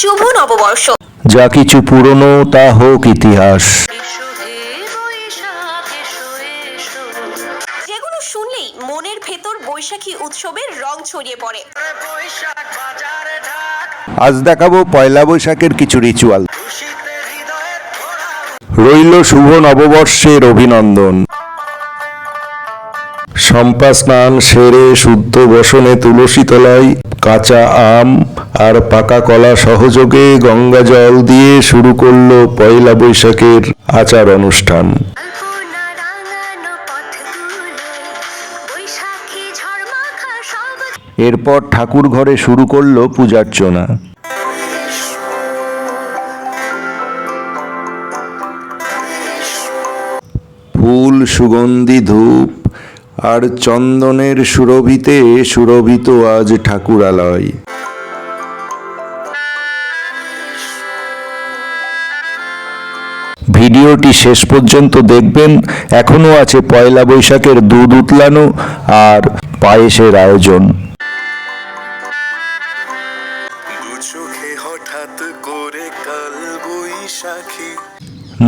শুভ নববর্ষ। যা কিছু পুরনো তা হোক ইতিহাস। যেগুলো শুনলেই মনের ভেতর বৈশাখী উৎসবের রং ছড়িয়ে পড়ে। আজ দেখাবো পয়লা বৈশাখের কিছু রিচুয়াল রইল শুভ নববর্ষের অভিনন্দন। সম্পা স্নান সেরে শুদ্ধ বসনে তুলসী তলায় কাঁচা আম আর পাকা কলা সহযোগে গঙ্গা জল দিয়ে শুরু করল পয়লা বৈশাখের আচার অনুষ্ঠান। এরপর ঠাকুর ঘরে শুরু করল পূজার্চনা। ফুল, সুগন্ধি, ধূপ আর চন্দনের সুরভিতে সুরভিত আজ ঠাকুরালয়। ভিডিওটি শেষ পর্যন্ত দেখবেন। এখনও আছে পয়লা বৈশাখের দুধ উতলানো আর পায়েসের আয়োজন।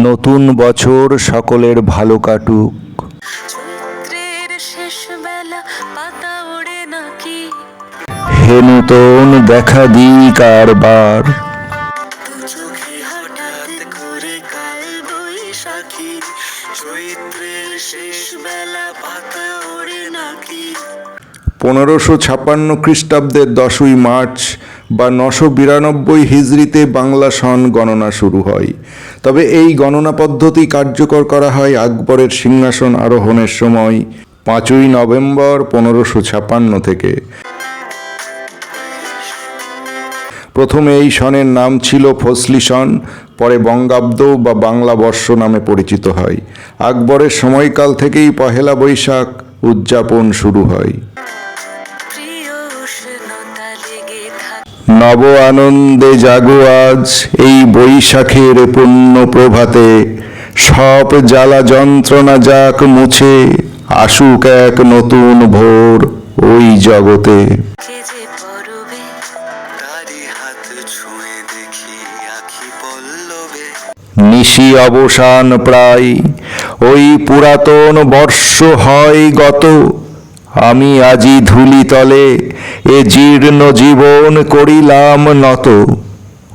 নতুন বছর সকলের ভালো কাটুক। চৈত্রের শেষ বেলা পাতা ওড়ে নাকি? হে নূতন দেখা দি কারবার পনেরোশো ছাপান্ন খ্রিস্টাব্দের দশই মার্চ বা নশো বিরানব্বই হিজড়িতে বাংলা সন গণনা শুরু হয়। তবে এই গণনা পদ্ধতি কার্যকর করা হয় আকবরের সিংহাসন আরোহণের সময়, পাঁচই নভেম্বর পনেরোশো ছাপান্ন থেকে। প্রথমে এই সনের নাম ছিল ফসলি সন, পরে বঙ্গাব্দ বা বাংলা বর্ষ নামে পরিচিত হয়। আকবরের সময়কাল থেকেই পহেলা বৈশাখ উদযাপন শুরু হয়। নব আনন্দে জাগো আজ এই বৈশাখের পুণ্য প্রভাতে। সব জ্বালা যন্ত্রণা যাক মুছে আসুক এক নতুন ভোর ওই জগতে। নিশি অবসান প্রায় ওই পুরাতন বর্ষ হয় গত। আমি আজি ধুলি তলে এ জীর্ণ জীবন করিলাম নত।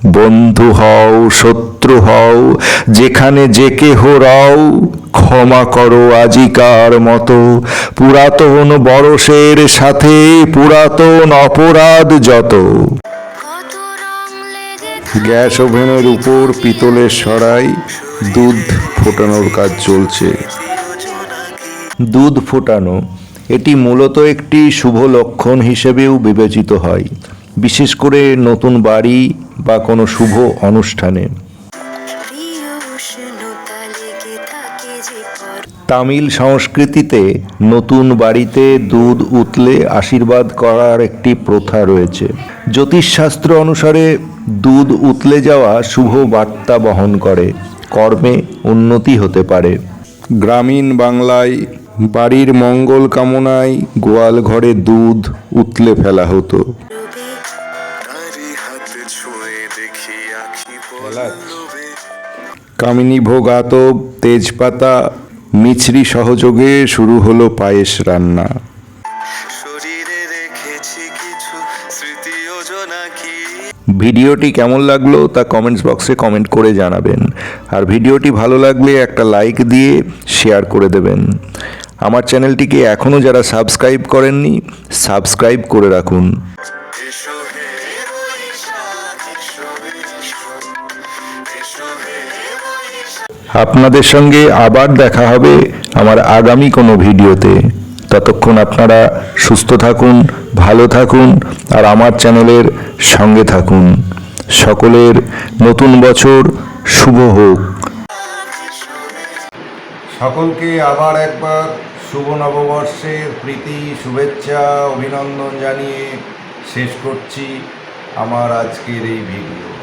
বন্ধু হও, শত্রু হও, যেখানে যে কেহ রও, ক্ষমা করো আজিকার মতো। পুরাতন বরসের সাথে পুরাতন অপরাধ যত। গ্যাস ওভেনের উপর পিতলের সরাই দুধ ফোটানোর কাজ চলছে। দুধ ফোটানো এটি মূলত একটি শুভ লক্ষণ হিসেবেও বিবেচিত হয়, বিশেষ করে নতুন বাড়ি বা কোনো শুভ অনুষ্ঠানে। তামিল সংস্কৃতিতে নতুন বাড়িতে দুধ উতলে আশীর্বাদ করার একটি প্রথা রয়েছে। জ্যোতিষশাস্ত্র অনুসারে দুধ উতলে যাওয়া শুভ বার্তা বহন করে, কর্মে উন্নতি হতে পারে। গ্রামীণ বাংলায় বাড়ির মঙ্গল কামনায় গোয়াল ঘরে দুধ উতলে ফেলা হতো। কামিনী ভোগ আতপ, তেজপাতা, মিছরি সহযোগে শুরু হলো পায়েস রান্না। ভিডিওটি কেমন লাগল তা কমেন্টস বক্সে কমেন্ট করে জানাবেন। আর ভিডিওটি ভালো লাগলে একটা লাইক দিয়ে শেয়ার করে দেবেন। আমার চ্যানেলটিকে এখনও যারা সাবস্ক্রাইব করেননি, সাবস্ক্রাইব করে রাখুন। আপনাদের সঙ্গে আবার দেখা হবে আমার আগামী কোনো ভিডিওতে। ততক্ষণ আপনারা সুস্থ থাকুন, ভালো থাকুন, আর আমার চ্যানেলের সঙ্গে থাকুন। সকলের নতুন বছর শুভ হোক। সকলকে আবার একবার শুভ নববর্ষের প্রীতি শুভেচ্ছা অভিনন্দন জানিয়ে শেষ করছি আমার আজকের এই ভিডিও।